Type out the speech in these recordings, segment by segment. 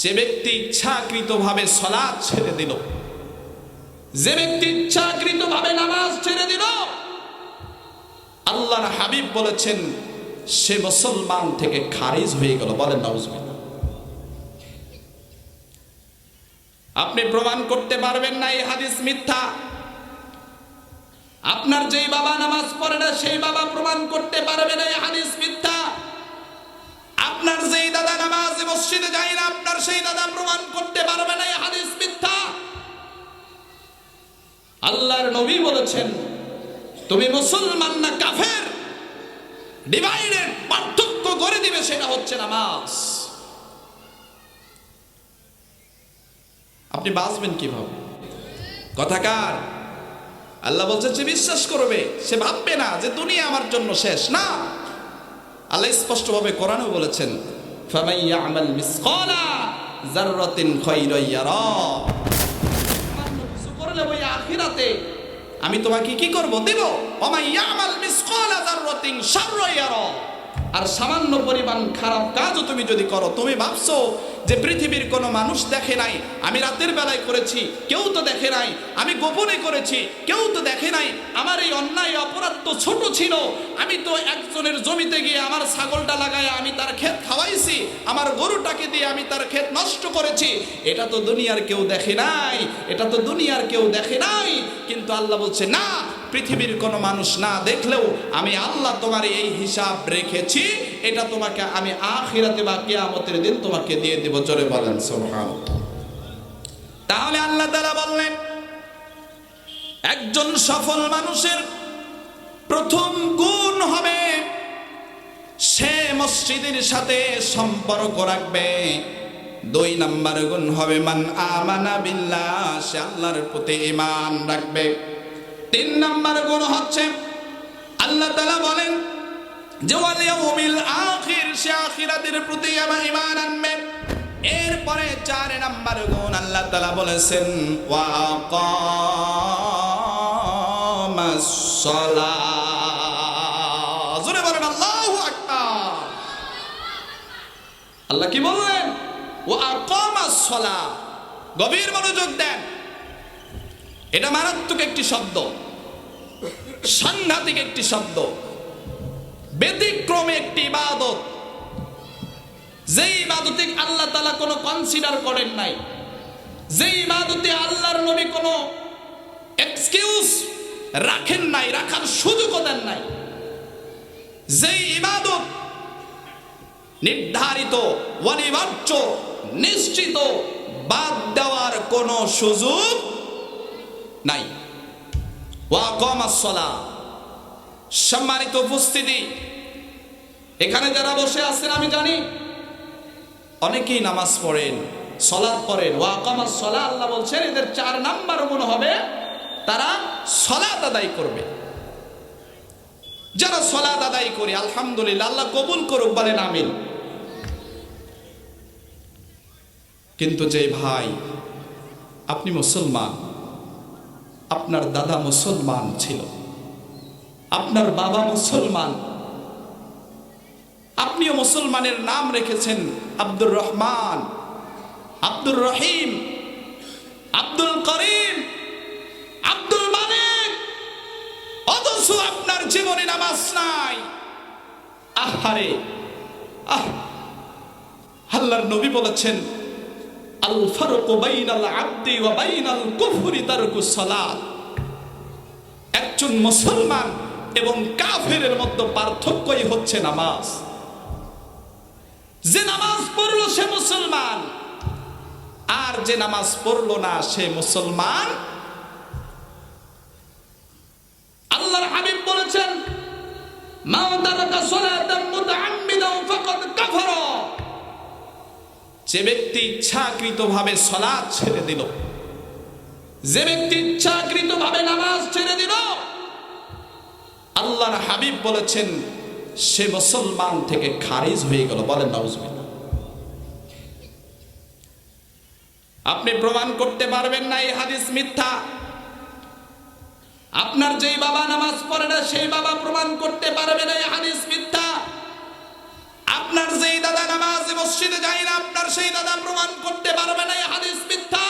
যে ব্যক্তি ইচ্ছাকৃতভাবে সলাৎ ছেড়ে দিল, যে ব্যক্তি ইচ্ছাকৃতভাবে নামাজ ছেড়ে দিল, আল্লাহর হাবিব বলেছেন, সে মুসলমান থেকে খারিজ হয়ে গেল, বলেন আপনি প্রমাণ করতে পারবেন না এই হাদিস মিথ্যা। আপনার যেই বাবা নামাজ পড়ে না, সেই বাবা প্রমাণ করতে পারবে না হাদিস মিথ্যা। আপনার যেই দাদা নামাজ মসজিদে যায় না, আপনার সেই দাদা প্রমাণ করতে পারবে না হাদিস মিথ্যা। আল্লাহর নবী বলেছেন, তুমি মুসলমান না কাফের? ডিভাইডেড পার্থক্য করে দিবে সেটা হচ্ছে নামাজ। আপনি বাঁচবেন কীভাবে? কথাকার আল্লাহ বলছে যে বিশ্বাস করবে, সে ভাববে না যে দুনিয়া আমার জন্য শেষ। না। আল্লাহ স্পষ্টভাবে কোরআনও বলেছেন আমি তোমাকে কি করব? দেব? ওমাই ইয়ামাল মিসকালা যাররাতিন শাররান ইয়ারা। আর সামান্য পরিমাণ খারাপ কাজও তুমি যদি করো, তুমি ভাবছ যে পৃথিবীর কোনো মানুষ দেখে নাই, আমি রাতের বেলায় করেছি, কেউ তো দেখে নাই, আমি গোপনে করেছি, কেউ তো দেখে নাই, আমার এই অন্যায় অপরাধ তো ছোট ছিল, আমি তো একজনের জমিতে গিয়ে আমার ছাগলটা লাগায় আমি তার ক্ষেত খাওয়াইছি, আমার গরুটাকে দিয়ে আমি তার ক্ষেত নষ্ট করেছি, এটা তো দুনিয়ার কেউ দেখে নাই, এটা তো দুনিয়ার কেউ দেখে নাই, কিন্তু আল্লাহ বলছে, না পৃথিবীর কোনো মানুষ না দেখলেও আমি আল্লাহ তোমার এই হিসাব রেখেছি। এটা তোমাকে আমি আখিরাতে বা কিয়ামতের দিন তোমাকে দিয়ে দেব। চলে বলেন সুবহান তাহলে আল্লাহ তাআলা বললেন, একজন সফল মানুষের প্রথম গুণ হবে সে মসজিদের সাথে সম্পর্ক রাখবে। দুই নাম্বার গুণ হবে, মান আমানা বিল্লাহ, সে আল্লাহর প্রতি ইমান রাখবে। তিন নাম্বার গুণ হচ্ছে, আল্লাহ তাআলা বলেন, যে ওয়াল আখির, সে আখিরাতের প্রতি আমার ঈমান আনবে। এরপরে চার নাম্বার গুণ আল্লাহ তাআলা বলেছেন জোরে বলেন, আল্লাহু আল্লাহ কি বললেন? ও আকামাস সালাহ গভীর মনোযোগ দেন। এটা মারাত্মক একটি শব্দ। সাংঘাতিক একটি শব্দ। ব্যতিক্রমে একটি ইবাদত। যে ইবাদতে আল্লাহ তালা কোনো কনসিডার করেন নাই। যে ইবাদতে আল্লাহর নবী কোনো এক্সকিউজ রাখেন নাই, রাখার সুযোগও দেন নাই। যে ইবাদত নির্ধারিত, অনিবার্য, নিশ্চিত, বাদ দেওয়ার কোনো সুযোগ নাই। সম্মানিত উপস্থিতি, এখানে যারা বসে আছেন, আমি জানি অনেকেই নামাজ পড়েন সলাদ পড়েন। ওয়াকামাস সলা আল্লাহ বলছেন, এদের চার নাম্বার মনে হবে তারা সলাদ আদায় করবে। যারা সলাদ আদায় করি, আলহামদুলিল্লাহ, আল্লাহ কবুল করুক, বলেন আমিন। কিন্তু যে ভাই, আপনি মুসলমান আপনার দাদা মুসলমান ছিল। আপনার বাবা মুসলমান। আপনিও মুসলমানের নাম রেখেছেন আব্দুর রহমান, আব্দুর রহিম, আব্দুল করিম, আব্দুল মালিক অথচ আপনার জীবনে নামাজ নাই। আহারে, আহ, আল্লাহর নবী বলেছেন আল ফারুকু বাইনাল আবদি ওয়া বাইনাল কুফরি তারকুস সালাত। একজন মুসলমান এবং কাফেরের মধ্যে পার্থক্যই হচ্ছে নামাজ। যে নামাজ পড়ল সে মুসলমান, আর যে নামাজ পড়ল না সে মুসলমান। আল্লাহর হাবিব বলেছেন, মা তারাকা সালাতান মুতাআম্মিদান ফাকাদ কাফারা। যে ব্যক্তি ইচ্ছাকৃতভাবে সলাৎ ছেড়ে দিল, যে ব্যক্তি ইচ্ছাকৃতভাবে নামাজ ছেড়ে দিল, আল্লাহর হাবিব বলেছেন, সে মুসলমান থেকে খারিজ হয়ে গেল। বলেন আপনি প্রমাণ করতে পারবেন না, এই হাদিস মিথ্যা। আপনার যেই বাবা নামাজ পড়ে না, সেই বাবা প্রমাণ করতে পারবে না, এই হাদিস মিথ্যা। মসজিদে যাই না, আপনার সেই দাদা প্রমাণ করতে পারবে না হাদিস মিথ্যা।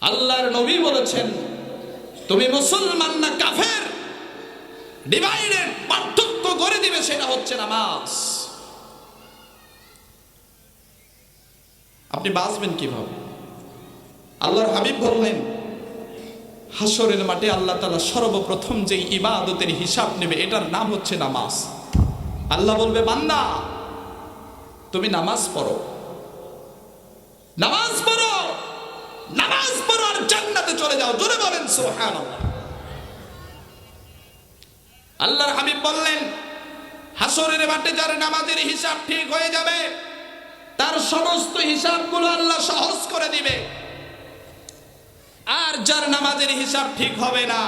আল্লাহর নবী বলেছেন, তুমি মুসলমান না কাফের? ডিভাইডেড পার্থক্য করে দিবে সেটা হচ্ছে নামাজ। আপনি বাঁচবেন কীভাবে? আল্লাহর হাবিব বললেন হাসরের মাঠে আল্লাহ তালা সর্বপ্রথম যে ইবাদতের হিসাব নেবে, এটার নাম হচ্ছে নামাজ। আল্লাহ বলবে, বান্দা, তুমি নামাজ পড়ো। নামাজ পড়ো নামাজ পড়ো আর জান্নাতে চলে যাও। জোরে বলেন, সুবহানাল্লাহ। আল্লাহর হাবিব বললেন, হাসরের মাঠে যার নামাজের হিসাব ঠিক হয়ে যাবে, তার সমস্ত হিসাবগুলো আল্লাহ সহজ করে দিবে। আর যার নামাজের হিসাব ঠিক হবে না,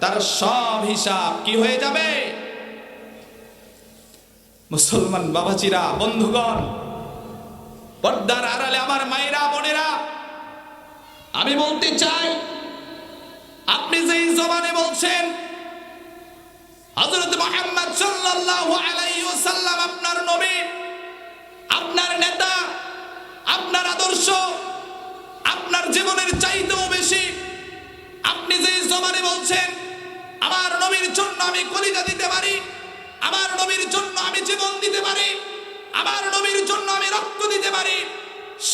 তার সব হিসাব কি হয়ে যাবে? মুসলমান বাবাজিরা, বন্ধুগণ, পর্দার আড়ালে আমার মায়েরা, বোনেরা, আমি বলতে চাই, আপনি যেই জবানে বলছেন, হযরত মুহাম্মদ সাল্লাল্লাহু আলাইহি ওয়াসাল্লাম আপনার নবী, আপনার নেতা, আপনার আদর্শ, আপনার জীবনের চাইতেও বেশি, আপনি যে জমানে বলছেন, আমার নবীর জন্য আমি কলিজা দিতে পারি আমার নবীর জন্য আমি জীবন দিতে পারি, আমার নবীর জন্য আমি রক্ত দিতে পারি।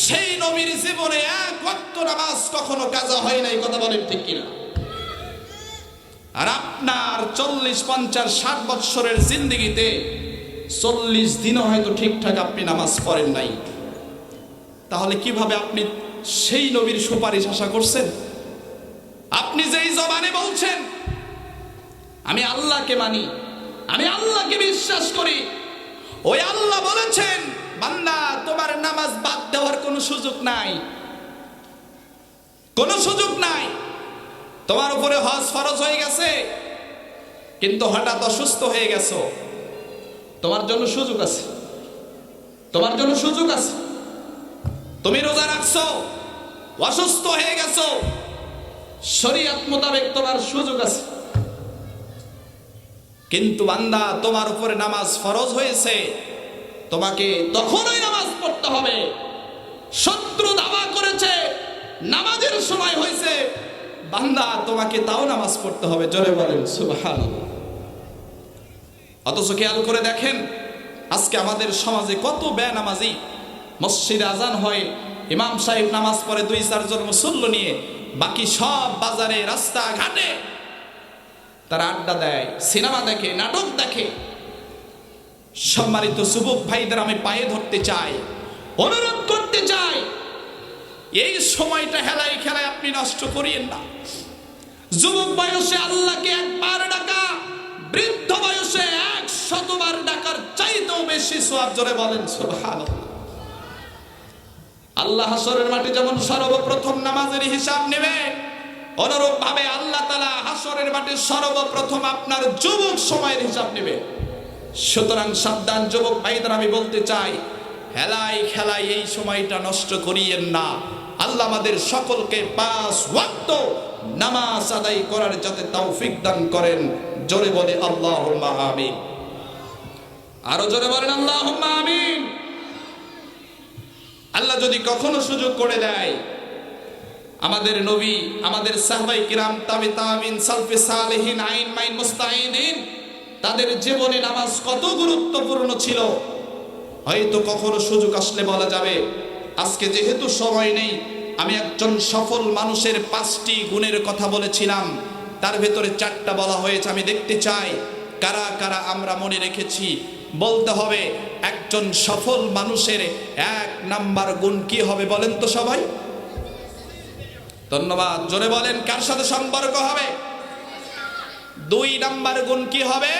সেই নবীর জীবনে এক ওয়াক্ত নামাজ কখনো কাজা হয় নাই, কথা বলেন ঠিক কিনা? আর আপনার চল্লিশ, পঞ্চাশ, ষাট বৎসরের জিন্দগিতে চল্লিশ দিনও হয়তো ঠিকঠাক আপনি নামাজ পড়েন নাই। তাহলে কীভাবে আপনি সেই নবীর সুপারিশ আশা করছেন? আপনি যেই জবানে বলছেন, আমি আল্লাহকে মানি আমি আল্লাহকে বিশ্বাস করি। ওই আল্লাহ বলেছেন, বান্দা, তোমার নামাজ বাদ দেওয়ার কোনো সুযোগ নাই। কোনো সুযোগ নাই। তোমার উপরে হজ ফরজ হয়ে গেছে, কিন্তু হঠাৎ অসুস্থ হয়ে গেছো। তোমার জন্য সুযোগ আছে। তোমার জন্য সুযোগ আছে। তুমি রোজা রাখছো, অসুস্থ হয়ে গেছো। শরীয়ত মোতাবেক তোমার সুযোগ আছে। কিন্তু বান্দা, তোমার উপরে নামাজ ফরজ হয়েছে। তোমাকে তখনই নামাজ পড়তে হবে। শত্রু দাবা করেছে, নামাজের সময় হয়েছে। বান্দা, তোমাকে তাও নামাজ পড়তে হবে, জোরে বলেন, সুবহানাল্লাহ। অথচ খেয়াল করে দেখেন, আজকে আমাদের সমাজে কত বেনামাজি। মসজিদে আজান হয়, ইমাম সাহেব নামাজ পড়ে দুই চারজন মুসল্ল নিয়ে, বাকি সব বাজারে রাস্তা ঘাটে তারা আড্ডা দেয়, সিনেমা দেখে, নাটক দেখে। সম্মানিত যুবক ভাইদের আমি পায়ে ধরতে চাই, অনুরোধ করতে চাই, এই সময়টা হেলাই খেলায় আপনি নষ্ট করিয়েন না। যুবক বয়সে আল্লাহকে একবার ডাকা, বৃদ্ধ বয়সে এক শতবার ডাকার চাইতেও বেশি সোয়াব জোরে বলেন, সুবহানাল্লাহ। আল্লাহ হাসরের মাঠে যেমন সর্বপ্রথম নামাজের হিসাব নেবে অনুরূপ ভাবে আল্লাহ তালা হাসরের মাঠে সর্বপ্রথম আপনার যুবক সময়ের হিসাব নেবে। সুতরাং সাবধান যুবক ভাইদের, আমি বলতে চাই, হেলাই খেলাই এই সময়টা নষ্ট করিয়েন না। আল্লাহ আমাদের সকলকে পাঁচ ওয়াক্ত নামাজ আদায় করার যাতে তৌফিক দান করেন। জোরে বলে আল্লাহ আমিন। আরও জোরে বলেন আল্লাহ আমিন। আল্লাহ যদি কখনো সুযোগ করে দেয় আমাদের নবী, আমাদের সাহবাই কিরাম, তাবে তামিন সালফে সালেহিন, আইন মাইন মুস্তাহিদিন, তাদের জীবনে নামাজ কত গুরুত্বপূর্ণ ছিল? হয়তো কখনো সুযোগ আসলে বলা যাবে, আজকে যেহেতু সময় নেই, আমি একজন সফল মানুষের পাঁচটি গুণের কথা বলেছিলাম, তার ভেতরে চারটা বলা হয়েছে, আমি দেখতে চাই, কারা কারা আমরা মনে রেখেছি? বলতে হবে, একজন সফল মানুষের এক নাম্বার গুণ কি হবে বলেন তো সবাই? ধন্যবাদ। জোরে বলেন, কার সাথে সম্পর্ক হবে? দুই নাম্বার গুণ কি হবে?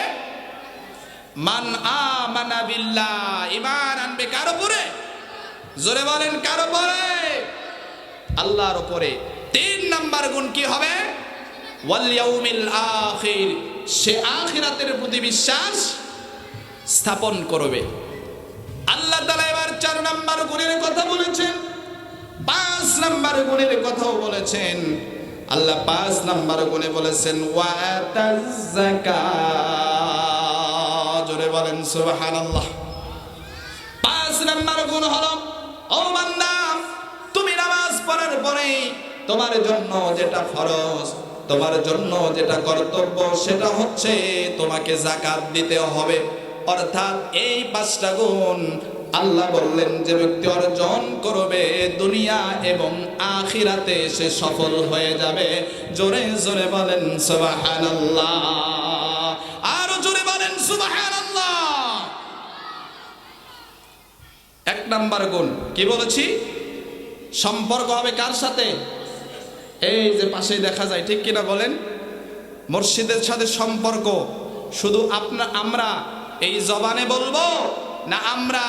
মান আমানা বিল্লাহ। ইমান আনবে কার উপরে? জোরে বলেন, কার উপরে? আল্লাহর উপরে। তিন নাম্বার গুণ কি হবে? ওয়াল ইয়াউমিল আখির। সে আখিরাতের প্রতি বিশ্বাস স্থাপন করবে। আল্লাহ তাআলা এবার চার নাম্বার গুণের কথা বলেছেন। পাঁচ নাম্বার গুণের কথাও বলেছেন। আল্লাহ পাঁচ নাম্বার গুণে বলেছেন জোরে বলেন, সুবহানাল্লাহ। গুণ হলো, ও তুমি নামাজ পড়ার তোমার জন্য যেটা ফরজ, তোমার জন্য যেটা কর্তব্য, সেটা হচ্ছে তোমাকে জাকাত দিতে হবে। অর্থাৎ এই পাঁচটা গুণ আল্লাহ বললেন, যে ব্যক্তি অর্জন করবে দুনিয়া এবং আখিরাতে সে সফল হয়ে যাবে। জোরে জোরে বলেন, সুবহানাল্লাহ। আরও জোরে বলেন, সুবহানাল্লাহ। এক নাম্বার গুণ, কি বলেছি? সম্পর্ক হবে কার সাথে? এই যে পাশেই দেখা যায়, ঠিক কিনা বলেন? মসজিদের সাথে সম্পর্ক, শুধু আপনার আমরা এই জবানে বলব না আমরা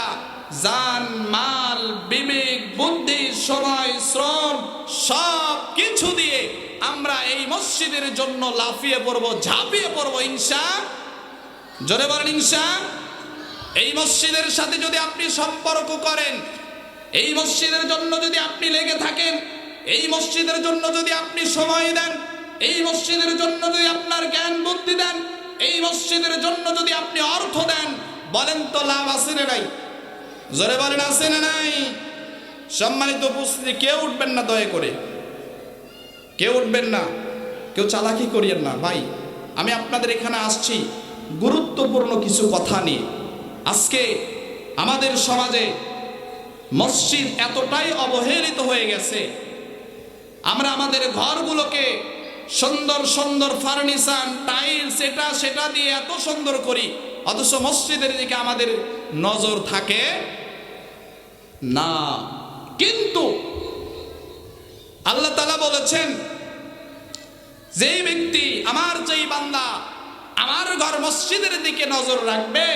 জান, মাল, বিবেক, বুদ্ধি, সময়, শ্রম, সব কিছু দিয়ে আমরা এই মসজিদের জন্য লাফিয়ে পড়ব, ঝাঁপিয়ে পড়ব ইনসা জোরে বলেন ইনসা এই মসজিদের সাথে যদি আপনি সম্পর্ক করেন, এই মসজিদের জন্য যদি আপনি লেগে থাকেন, এই মসজিদের জন্য যদি আপনি সময় দেন, এই মসজিদের জন্য যদি আপনার জ্ঞান বুদ্ধি দেন, এই মসজিদের জন্য যদি আপনি অর্থ দেন, বলেন তো লাভ না নাই? জোরে বলেন, আছে না নাই? সম্মানিত উপস্থিতি, কেউ উঠবেন না দয়া করে। কেউ উঠবেন না। কেউ চালাকি করিয়েন না। ভাই, আমি আপনাদের এখানে আসছি গুরুত্বপূর্ণ কিছু কথা নিয়ে। আজকে আমাদের সমাজে মসজিদ এতটাই অবহেলিত হয়ে গেছে। আমরা আমাদের ঘরগুলোকে সুন্দর সুন্দর ফার্নিচার, টাইলস, এটা, সেটা দিয়ে এত সুন্দর করি। অথচ মসজিদের দিকে আমাদের নজর থাকে না। কিন্তু আল্লাহ তালা বলেছেন, যেই ব্যক্তি আমার যেই বান্দা আমার ঘর মসজিদের দিকে নজর রাখবে,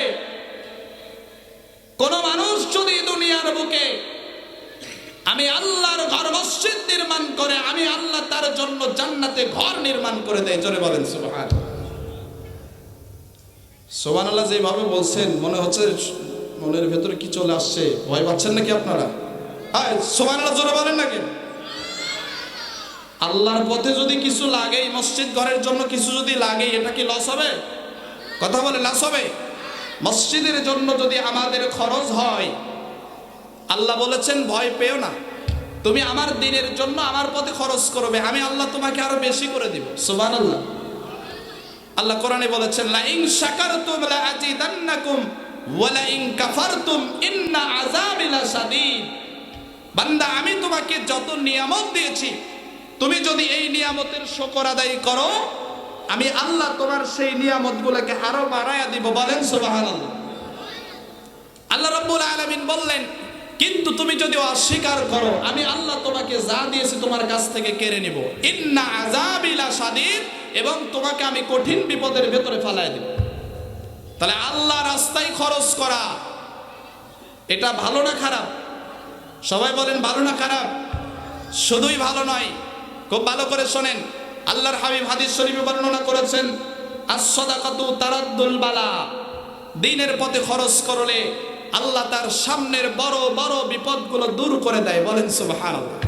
কোন মানুষ যদি দুনিয়ার বুকে আমি আল্লাহর ঘর মসজিদ নির্মাণ করে, আমি আল্লাহ তার জন্য জান্নাতে ঘর নির্মাণ করে দেয়, জোরে বলেন সুবহান সোহান আল্লাহ যেভাবে বলছেন, মনে হচ্ছে মনের ভেতরে কি চলে আসছে? ভয় পাচ্ছেন নাকি আপনারা? জোরে বলেন নাকি আল্লাহর পথে যদি কিছু লাগে মসজিদ ঘরের জন্য কিছু যদি লাগে, এটা কি লস হবে? কথা বলে লস হবে? মসজিদের জন্য যদি আমাদের খরচ হয়, আল্লাহ বলেছেন, ভয় পেও না। তুমি আমার দিনের জন্য আমার পথে খরচ করবে, আমি আল্লাহ তোমাকে আরও বেশি করে দিব। সুবান আল্লাহ আল্লাহ কোরআনে বলেছেন লা ইন শাকারতুম লা আযীদান্নাকুম ওয়া ইন কাফারতুম ইন্না আযাবি লাশাদীদ বান্দা, আমি তোমাকে যত নিয়ামত দিয়েছি, তুমি যদি এই নিয়ামতের শুকর আদায় করো, আমি আল্লাহ তোমার সেই নিয়ামতগুলোকে আরও বাড়ায়া দিব, বলেন সুবহানাল্লাহ। আল্লাহ রাব্বুল আলামিন বললেন, কিন্তু তুমি যদি অস্বীকার করো, আমি আল্লাহ তোমাকে যা দিয়েছি তোমার কাছ থেকে কেড়ে নিব। ইন্না আযাবিলা শাদীদ এবং তোমাকে আমি কঠিন বিপদের ভেতরে ফেলায় দেব। তাহলে আল্লাহ রাস্তায় খরচ করা, এটা ভালো না খারাপ? সবাই বলেন, ভালো না খারাপ? শুধুই ভালো নয়। খুব ভালো করে শোনেন, আল্লাহর হাবিব হাদিস শরীফে বর্ণনা করেছেন, আসসাদাকাতু তারাদ্দুল বালা, দিনের পথে খরচ করলে আল্লাহ তার সামনের বড় বড় বিপদগুলো দূর করে দেয়। বলেন, সুবহানাল্লাহ।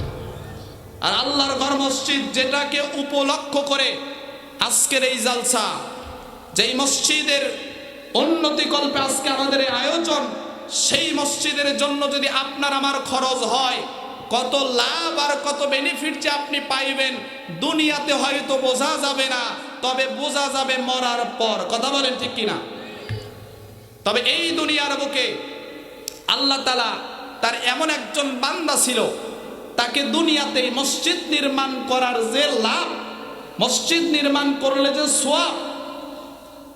আর আল্লাহর ঘর মসজিদ যেটাকে উপলক্ষ করে আজকের এই জালসা, যেই মসজিদের উন্নতি কল্পে আজকে আমাদের আয়োজন, সেই মসজিদের জন্য যদি আপনার আমার খরচ হয়, কত লাভ আর কত বেনিফিট যে আপনি পাইবেন, দুনিয়াতে হয়তো বোঝা যাবে না, তবে বোঝা যাবে মরার পর। কথা বলেন ঠিক কিনা? তবে এই দুনিয়ার বুকে আল্লাহ তালা তার এমন একজন বান্দা ছিল, তাকে দুনিয়াতে মসজিদ নির্মাণ করার যে লাভ, মসজিদ নির্মাণ করলে যে সোয়াব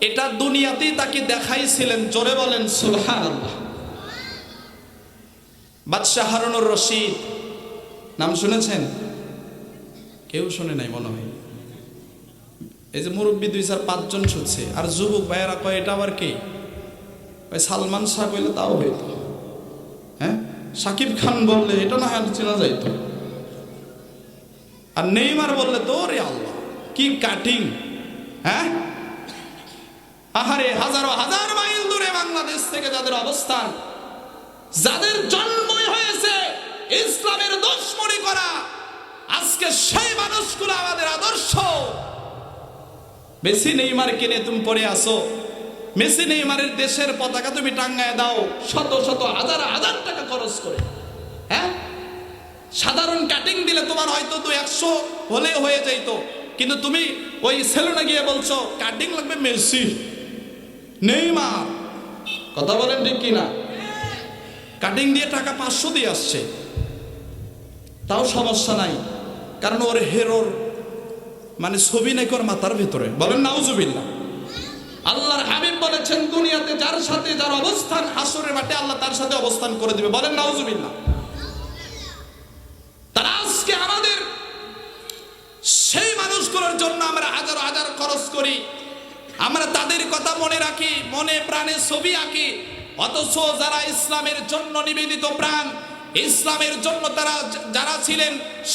এটা দুনিয়াতেই তাকে দেখাইছিলেন, জোরে বলেন সুলহান বাদশাহ হারুনুর রশিদ, নাম শুনেছেন? কেউ শুনে নাই মনে হয়। এই যে মুরব্বী দুই চার পাঁচজন শুনছে, আর যুবক ভাইয়েরা কয়, এটা আবার কে? সালমান শাহ কইলে তাও হইতো। হ্যাঁ? সাকিব খান বললে, এটা না হয় চেনা যাইতো। আর নেইমার বললে তো রে আল্লাহ, কি কাটিং হ্যাঁ? আহারে হাজারো হাজার মাইল দূরে বাংলাদেশ থেকে যাদের অবস্থান, যাদের জন্মই হয়েছে ইসলামের দুশ্মনী করা, আজকে সেই মানুষগুলো আমাদের আদর্শ। মেসি নেইমার কিনে তুমি পড়ে আসো। মেসি নেইমারের দেশের পতাকা তুমি টাঙ্গায় দাও, শত শত হাজার হাজার টাকা খরচ করে। হ্যাঁ? সাধারণ কাটিং দিলে তোমার হয়তো তো একশো হলে হয়ে যাইতো। কিন্তু তুমি ওই সেলুনে গিয়ে বলছো কাটিং লাগবে মেসি। নেইমার, কথা বলেন ঠিক কিনা? কাটিং দিয়ে টাকা পাঁচশো দিয়ে আসছে। তাও সমস্যা নাই, কারণ ওর হেরোর মানে ছবি নাকি ওর মাথার ভেতরে। বলেন, নাউজুবিল্লাহ। আল্লাহর হাবিব বলেছেন, দুনিয়াতে যার সাথে যার অবস্থান, হাসরের মাঠে আল্লাহ তার সাথে অবস্থান করে দিবে। বলেন, নাউজুবিল্লাহ। তারা আজকে আমাদের সেই মানুষগুলোর জন্য আমরা হাজার হাজার খরচ করি। আমরা তাদের কথা মনে রাখি, মনে প্রাণে ছবি আঁকি। অথচ যারা ইসলামের জন্য নিবেদিত প্রাণ, ইসলামের জন্য তারা যারা ছিলেন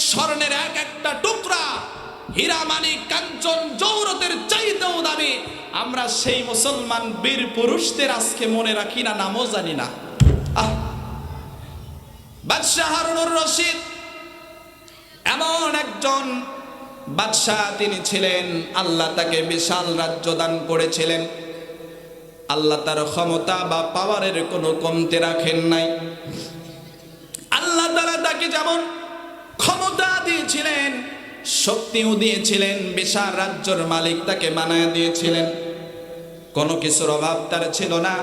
স্বর্ণের এক একটা টুকরা, হীরা মানিক কাঞ্চন জৌরতের চাইতেও দামি। আমরা সেই মুসলমান বীর পুরুষদের আজকে মনে রাখি না, নামও জানি না। বাদশাহ রশিদ এমন একজন বাদশাহ তিনি ছিলেন, আল্লাহ তাকে বিশাল রাজ্য দান করেছিলেন। আল্লাহ তার ক্ষমতা বা পাওয়ারের কোনো কমতে রাখেন নাই। আল্লাহ তারা তাকে যেমন ক্ষমতা দিয়েছিলেন, শক্তিও দিয়েছিলেন, বিশাল রাজ্যর মালিক তাকে বানায় দিয়েছিলেন। কোনো কিছুর অভাব তার ছিল না।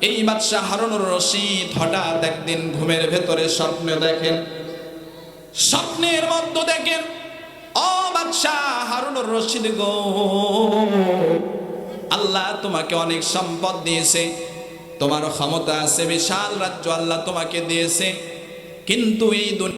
এই বাদশাহ হারুনুর রশিদ হঠাৎ একদিন ঘুমের ভেতরে স্বপ্ন দেখেন। স্বপ্নের মধ্য দেখেন বাদশাহ হারুনুর রশিদ গো। আল্লাহ তোমাকে অনেক সম্পদ দিয়েছে। তোমার ক্ষমতা আছে, বিশাল রাজ্য আল্লাহ তোমাকে দিয়েছে। কিন্তু এই